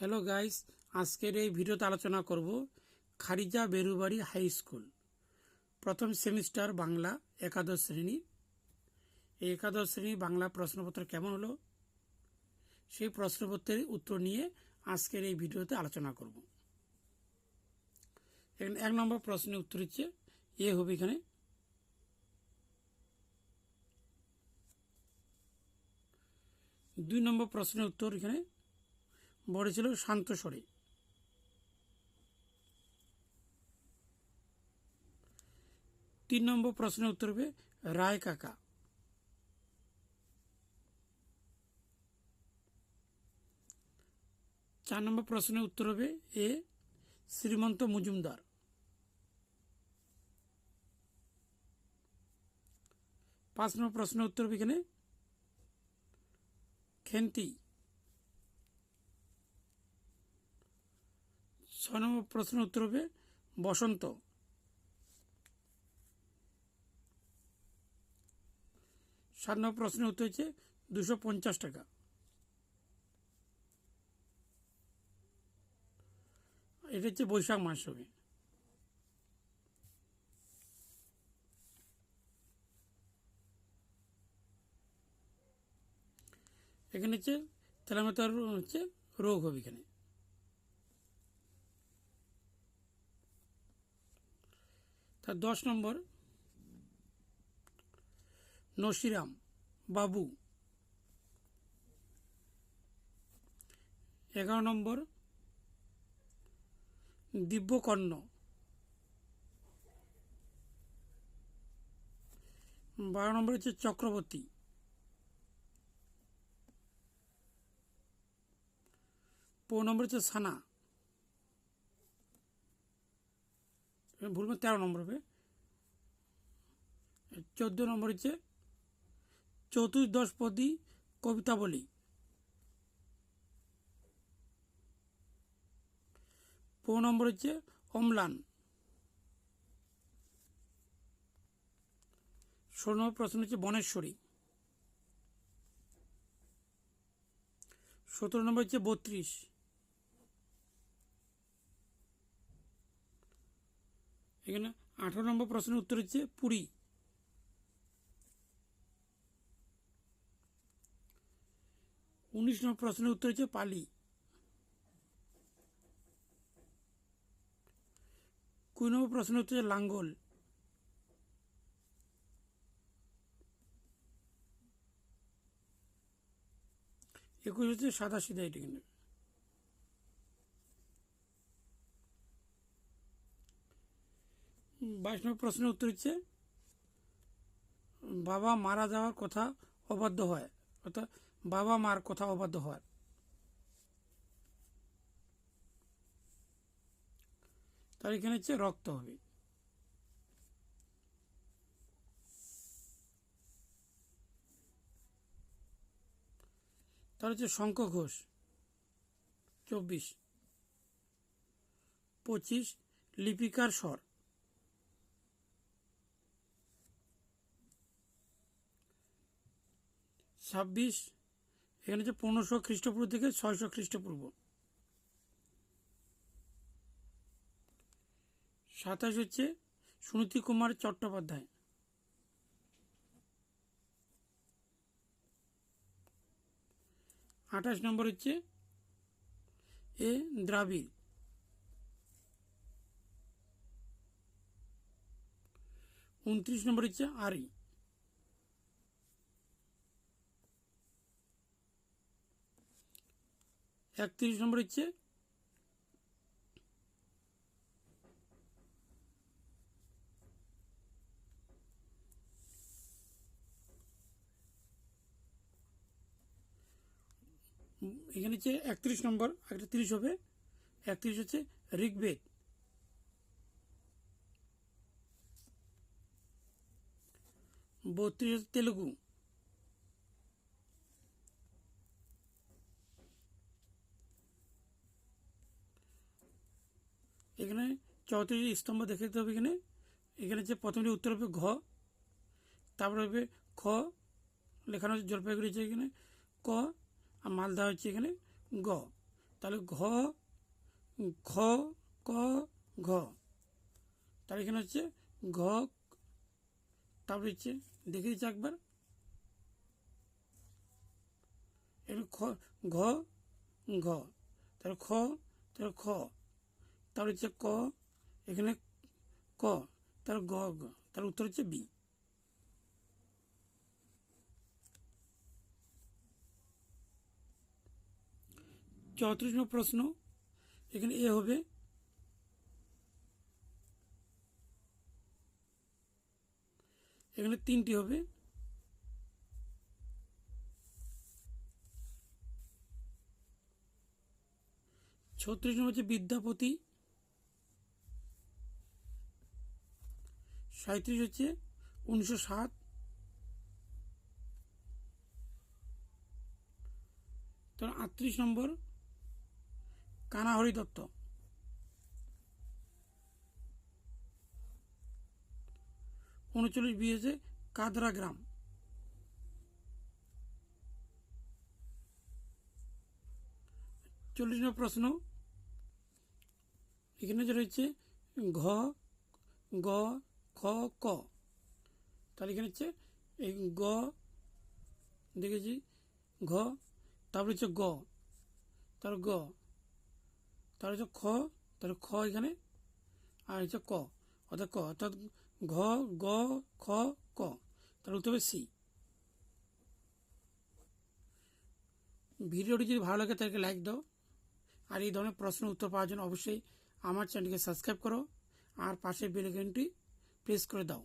Hello guys আজকের এই ভিডিওতে আলোচনা করব খারিজা বেরুবাড়ি হাই স্কুল। প্রথম সেমিস্টার বাংলা একাদশ শ্রেণি। এই একাদশ শ্রেণি বাংলা প্রশ্নপত্র কেমন হলো? সেই প্রশ্নপত্রের উত্তর নিয়ে আজকের এই ভিডিওতে আলোচনা করব। এখানে এক নম্বর প্রশ্নের উত্তর হচ্ছে, এ হবে এখানে। দুই নম্বর প্রশ্নের উত্তর এখানে। বড় ছিল শান্ত স্বরে। তিন নম্বর প্রশ্নের উত্তর হবে, রায় কাকা। চার নম্বর প্রশ্নের উত্তর হবে, এ, শ্রীমন্ত মজুমদার। পাঁচ নম্বর প্রশ্নের উত্তর হবে এখানে, খেন্তি। ছয় নম্বর প্রশ্নের উত্তর হবে বসন্ত। সাত নম্বর প্রশ্নের উত্তর হচ্ছে দুশো পঞ্চাশ টাকা। এটা হচ্ছে বৈশাখ মাস হবে। এখানে হচ্ছে তেলামেতার হচ্ছে, রোগ হবে এখানে। দশ নম্বর, নসিরাম বাবু। এগারো নম্বর, দিব্যকর্ণ। বারো নম্বর হচ্ছে চক্রবর্তী। পনেরো নম্বর হচ্ছে সানা। ভুল করে তেরো নম্বর হবে। চোদ্দ নম্বর হচ্ছে চতুর্দশপদী কবিতাবলী পনেরো নম্বর হচ্ছে অম্লান। ষোলো নম্বর প্রশ্ন হচ্ছে বনেশ্বরী। সতেরো নম্বর হচ্ছে বত্রিশ। এখানে আঠারো নম্বর প্রশ্নের উত্তর হচ্ছে পুরী। উনিশ নম্বর প্রশ্নের উত্তর হচ্ছে পালি। কুড়ি নম্বর প্রশ্নের উত্তর হচ্ছে লাঙ্গল। একুশ হচ্ছে সাদা সিধা এটা কিন্তু। বাইশ নম্বর প্রশ্নের উত্তর হচ্ছে বাবা মারা যাওয়ার কথা অবাধ্য হয়, অর্থাৎ বাবা মার কথা অবাধ্য হয়। তার এখানে হচ্ছে রক্ত হবে। তার হচ্ছে শঙ্খ ঘোষ, চব্বিশ, পঁচিশ, লিপিকার স্বর। ছাব্বিশ, এখানে হচ্ছে পনেরোশো খ্রিস্টপূর্ব থেকে ছয়শো খ্রিস্টপূর্ব। সাতাশ হচ্ছে সুনীতি কুমার চট্টোপাধ্যায়। আঠাশ নম্বর হচ্ছে এ দ্রাবিড়। উনত্রিশ নম্বর হচ্ছে আরি একত্রিশ নম্বর হচ্ছে এখানে হচ্ছে একত্রিশ নম্বর একটা তিরিশ হবে। একত্রিশ হচ্ছে ঋগ্বেদ। বত্রিশ তেলুগু। এখানে চৌত্রিশ স্তম্ভ দেখে দিতে হবে এখানে। এখানে যে প্রথমটি উত্তর হবে ঘ, তারপরে হবে খ, লেখানো হচ্ছে জলপাইগুড়ি হচ্ছে এখানে। ক, আর মালদা হচ্ছে এখানে গ। তাহলে ঘ খ ক, ঘ। তাহলে এখানে হচ্ছে ঘ, তারপরে হচ্ছে দেখে দিচ্ছি একবার। খ, ঘ ঘ। তাহলে খ তাহলে খ। তারপরে হচ্ছে ক, এখানে ক তার গ গ তার উত্তর হচ্ছে বি। চৌত্রিশ নম্বর প্রশ্ন, এখানে এ হবে। এখানে তিনটি হবে। ছত্রিশ নম্বর হচ্ছে বিদ্যাপতি। সাঁত্রিশ হচ্ছে উনিশশো সাত। তখন আটত্রিশ নম্বর কানাহরি দত্ত। উনচল্লিশ বি হচ্ছে কাদরা গ্রাম। চল্লিশ নম্বর প্রশ্ন, এখানে হচ্ছে ঘ, গ খ ক। তাহলে এখানে হচ্ছে এই গ, দেখেছি, ঘ, তারপরে হচ্ছে গ তার গ তার হচ্ছে খ তার খ এখানে, আর হচ্ছে ক, অর্থাৎ ক, অর্থাৎ ঘ, গ, খ, ক তার উত্তর হবে সি। ভিডিওটি যদি ভালো লাগে তাহলে লাইক দাও, আর এই ধরনের প্রশ্ন উত্তর পাওয়ার জন্য অবশ্যই আমার চ্যানেলকে সাবস্ক্রাইব করো, আর পাশের বেল আইকনটি প্রেস করে দাও